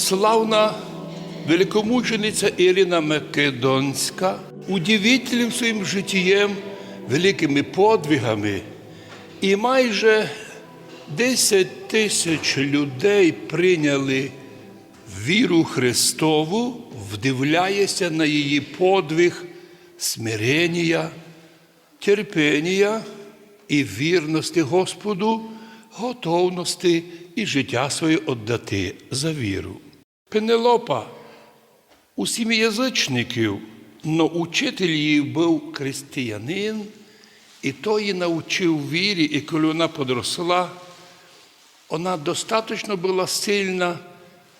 славна великомучениця Ірина Македонська удивительним своїм життєм, великими подвигами, і майже 10 тисяч людей прийняли віру Христову, вдивляється на її подвиг смирення, терпіння і вірності Господу, готовності і життя своє віддати за віру. Пенелопа у сім'ї язичників, но учитель її був християнин, і то її навчив вірі, і коли вона подросла, вона достатньо була сильна,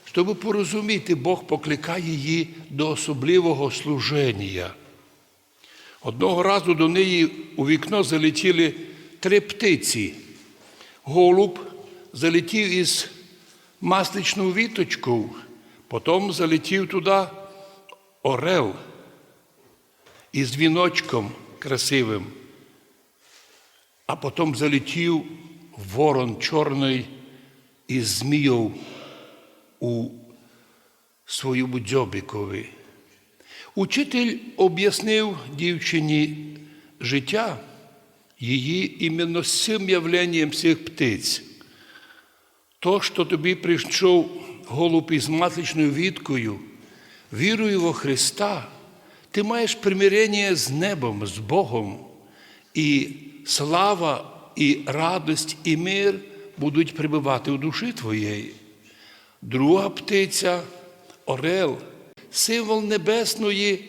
щоб порозуміти, Бог покликає її до особливого служення. Одного разу до неї у вікно залетіли три птиці. Голуб залетів із масличну віточку, потім залетів туди орел із віночком красивим, а потім залетів ворон чорний із змією у своєму дзьобикові. Учитель об'яснив дівчині життя її іменно з цим явленням цих птиць. То, що тобі прийшов голуб із матличною віткою, вірою во Христа, ти маєш примирення з небом, з Богом, і слава, і радость, і мир будуть прибувати у душі твоєї. Друга птиця орел, символ небесної,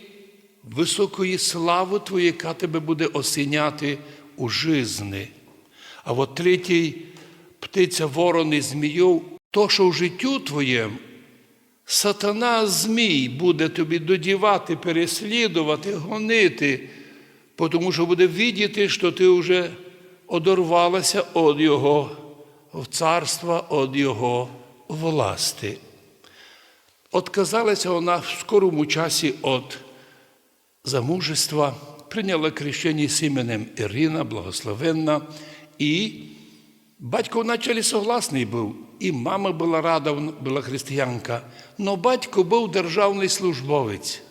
високої слави твоєї, яка тебе буде осіняти у жизни. А от третій птиця ворони змійов, то, що в життю твоєму сатана змій буде тобі додівати, переслідувати, гонити, тому що буде видіти, що ти вже одорвалася від Його царства, від Його власти. Отказалася вона в скорому часі від замужества, прийняла крещення з іменем Ірина, благословенна, і батько вначалі согласний був, і мама була рада, була християнка, але батько був державний службовець.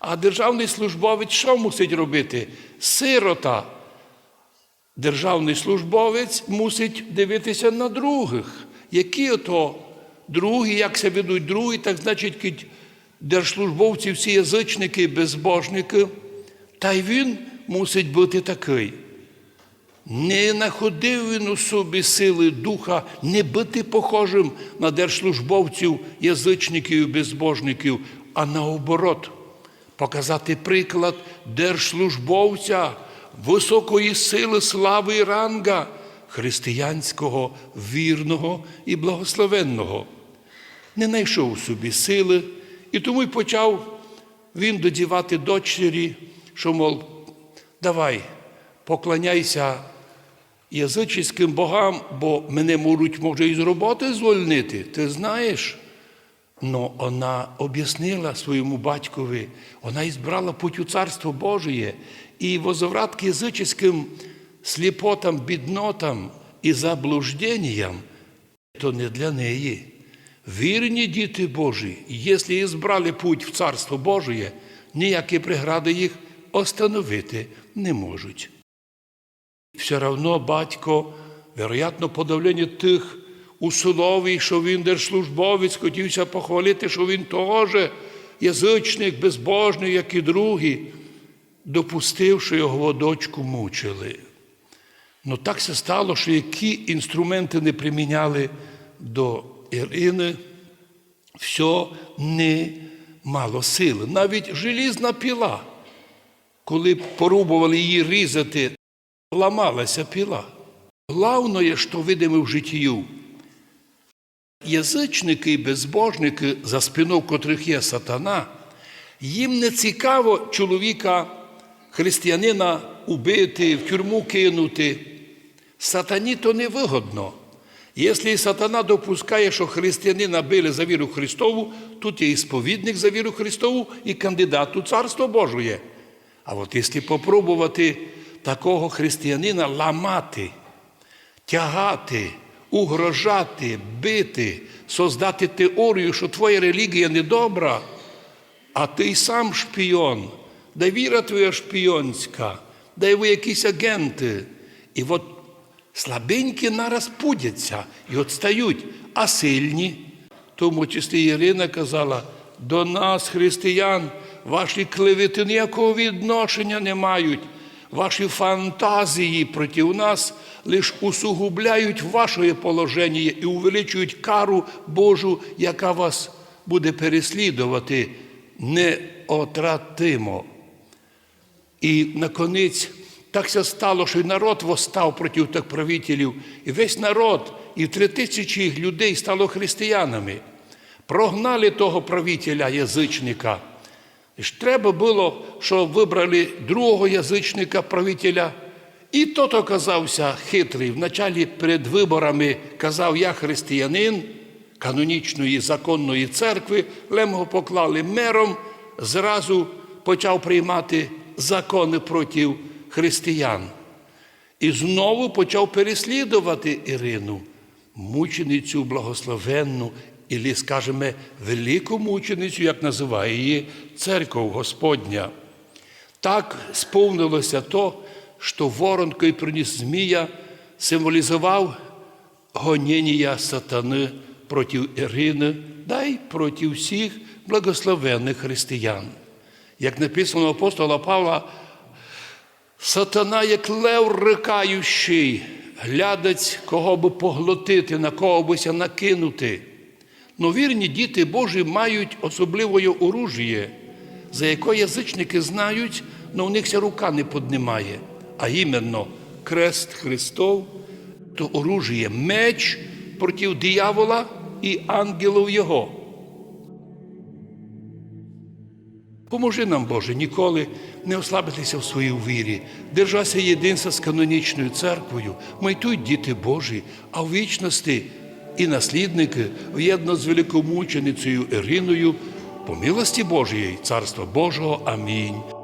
А державний службовець що мусить робити? Сирота. Державний службовець мусить дивитися на других. Які ото другі, як себе ведуть другі, так значить, держслужбовці всі язичники, безбожники, та й він мусить бути такий. Не находив він у собі сили духа не бути похожим на держслужбовців, язичників і безбожників, а наоборот, показати приклад держслужбовця високої сили, слави і ранга, християнського, вірного і благословенного. Не знайшов у собі сили, і тому й почав він додівати дочері, що, мов, давай, поклоняйся язичським богам, бо мене можуть, може, із роботи звольнити, ти знаєш. Но вона об'яснила своєму батькові, вона ізбрала путь у Царство Божие, і возврат к язичським сліпотам, біднотам і заблужденням, то не для неї. Вірні діти Божі, якщо ізбрали путь в Царство Божие, ніякі прегради їх остановити не можуть. Все равно батько, вероятно, подавлення тих условій, що він держслужбовець, хотівся похвалити, що він теж язичник, безбожний, як і другі, допустив, що його дочку мучили. Ну так се стало, що які інструменти не приміняли до Ірини, все не мало сили. Навіть желізна піла, коли порубували її різати, ламалася піла. Главное, що видимо в життю, язичники і безбожники, за спиною котрих є сатана, їм не цікаво чоловіка, християнина убити, в тюрму кинути. Сатані то не вигодно. Якщо сатана допускає, що християнина били за віру Христову, тут є і сповідник за віру Христову і кандидат у Царство Божє. А от якщо попробувати такого християнина ламати, тягати, угрожати, бити, создати теорію, що твоя релігія недобра, а ти сам шпіон, да віра твоя шпіонська, й ви якісь агенти. І от слабенькі нараз пудяться і отстають, а сильні. Тому чисти Ірина казала, до нас, християн, ваші клевети ніякого відношення не мають. Ваші фантазії проти нас лише усугубляють ваше положення і увеличують кару Божу, яка вас буде переслідувати неотратимо. І наконець так ся стало, що й народ восстав проти тих правителів, і весь народ, і три тисячі людей стало християнами. Прогнали того правителя язичника. І ж треба було, щоб вибрали другого язичника правителя. І тот оказався хитрий. Вначалі перед виборами казав, я християнин канонічної законної церкви, лемго поклали мером, зразу почав приймати закони проти християн. І знову почав переслідувати Ірину, мученицю благословенну, і, скажімо, велику мученицю, як називає її церков Господня. Так сповнилося то, що ворон, який приніс Змія, символізував гоніння сатани проти Ірини, да й проти всіх благословенних християн. Як написано апостола Павла, сатана, як лев рикаючий, глядать, кого би поглотити, на кого бися накинути. Но вірні діти Божі мають особливе оружіє, за яке язичники знають, але у них ся рука не піднімає. А іменно крест Христов, то оружіє меч проти диявола і ангелів Його. Поможи нам, Боже, ніколи не ослабитися в своїй вірі, держася єдинства з канонічною церквою, майтують діти Божі, а в вічності і наслідники в'єдно з великомученицею Іриною, по милості Божої, Царства Божого. Амінь.